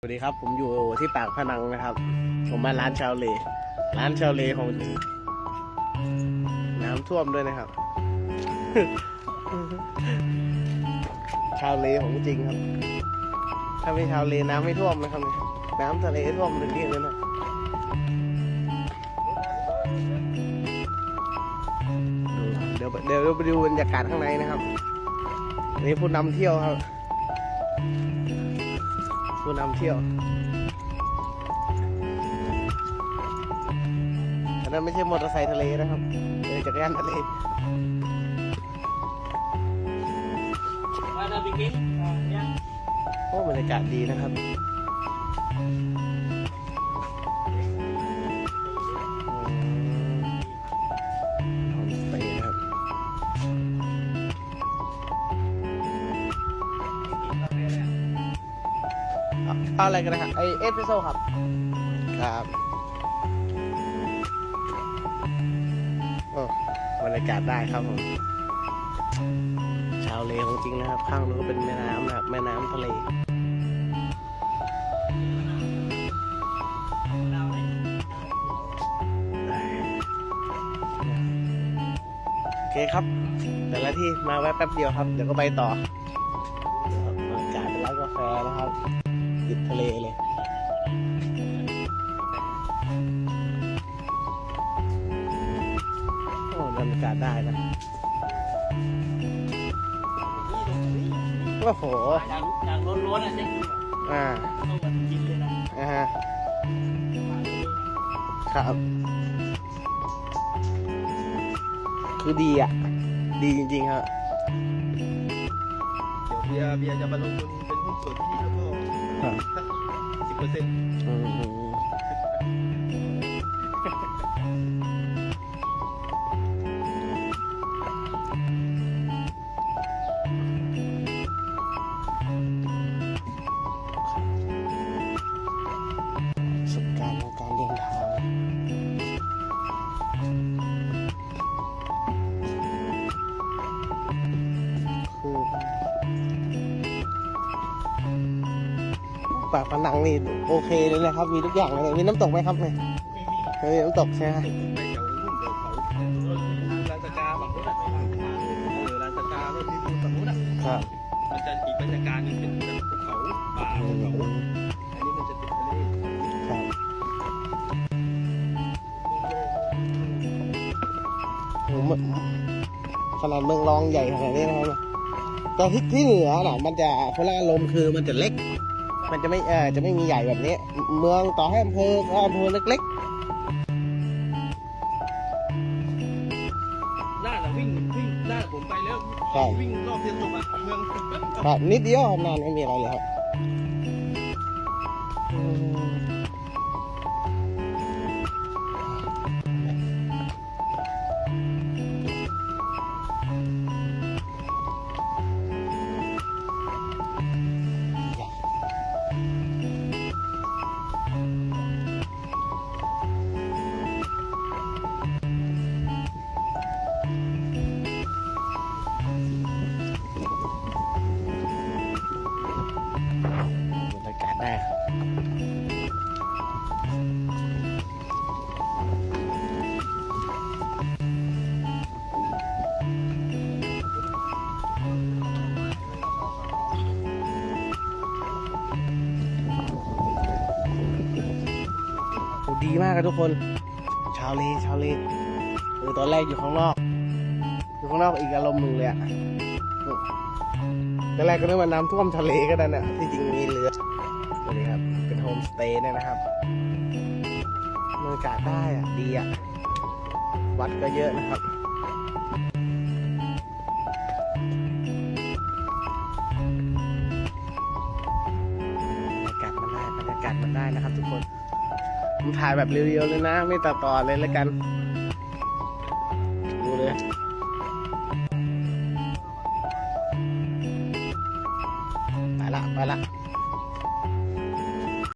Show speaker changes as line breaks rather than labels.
สวัสดีครับ ผมอยู่ที่ปากพนังนะครับ ผมมาร้านชาวเล ร้านชาวเลของจริงน้ำท่วมด้วยนะครับ ชาวเลของจริงครับ ถ้าไม่ชาวเลน้ำไม่ท่วมนะครับ น้ำทะเลท่วมเลยนี่เลยนะเดี๋ยวเดี๋ยวเราไปดูบรรยากาศข้างในนะครับนนี้ผู้นำเที่ยวครับ ผู้นำเที่ยวอันนั้นไม่ใช่มอเตอร์ไซค์ทะเลนะครับเป็นจักรยานทะเล
Ada bikin uh, ya.
โอ้บรรยากาศดีนะครับโเอาเอาอะไรกันนะครับไอเอสเปรสโซ่ครับ ครับโอ้บรรยากาศได้ครับผม ชาวเลของจริงนะครับ ข้างนู้นก็เป็นแม่น้ำนะครับ แม่น้ำทะเลโอเคครับ แต่ละที่มาแวะแป๊บเดียวครับ เดี๋ยวก็ไปต่อเดี๋ยวบรรยากาศเป็นร้านกาแฟนะครับ ติดทะเลเลยโอ้บรรยากาศได้นะ โอ้โห
Yang yang lon-lon aja gitu.
อ่า
Tahu kan bikin dia lah.
อ่าฮะครับ คือดีอะ ดีจริงๆครับ
เดี๋ยวเบียร์เบียร์จะมาลงทุนเป็นหุ้นส่วนที่แล้วก็
ครับ
สักสิบเปอร์เซ็นต์
อืม ปากพนังนี่โอเคเลยนะครับ มีทุกอย่างเลยมีน้ำตกไหมครับเนี่ยมีน้ำตกใช่ไหม
ลานสกาฝั่งนู้นอะเอลานสการถที่ดูฝั่งนู้นอะ
ครับ
มันจะอีกบรรยากาศหนึงเป็นภูเขาป่าภูเขาอันนี้มันจะเป็นทะเล
ครับโหมันขนาดเมืองรองใหญ่ขนาดนี้นะครับแต่ที่ที่เหนือน่ะมันจะคนละอารมคือมันจะเล็ก มันจะไม่เออจะไม่มีใหญ่แบบนี้ เมืองต่อให้อำเภอก็อำเภอเล็ก
หน้าน่ะวิ่งวิ่งหน้าผมไปแล้ว
ๆใช่
วิ่งรอบเทียนตกอะเมือง
ครับนิดเดียวครับนานไม่มีอะไรเลยครับอืมบ ดีมากครับทุกคน ชาวเลชาวเลเออตอนแรกอยู่ข้างนอก อยู่ข้างนอกอีกอารมณ์หนึ่งเลยอะตอนแรกก็นึกว่าน้ำท่วมทะเลก็ได้นะที่จริงมีเรือสวัสดีครับ เป็นโฮมสเตย์เนี่ยนะครับบรรยากาศได้อะดีอะวัดก็เยอะนะครับบรรยากาศมันได้บรรยากาศมันได้นะครับทุกคน ผมถ่ายแบบเรียวๆเลยนะ ไม่ตัดต่อเลยแล้วกัน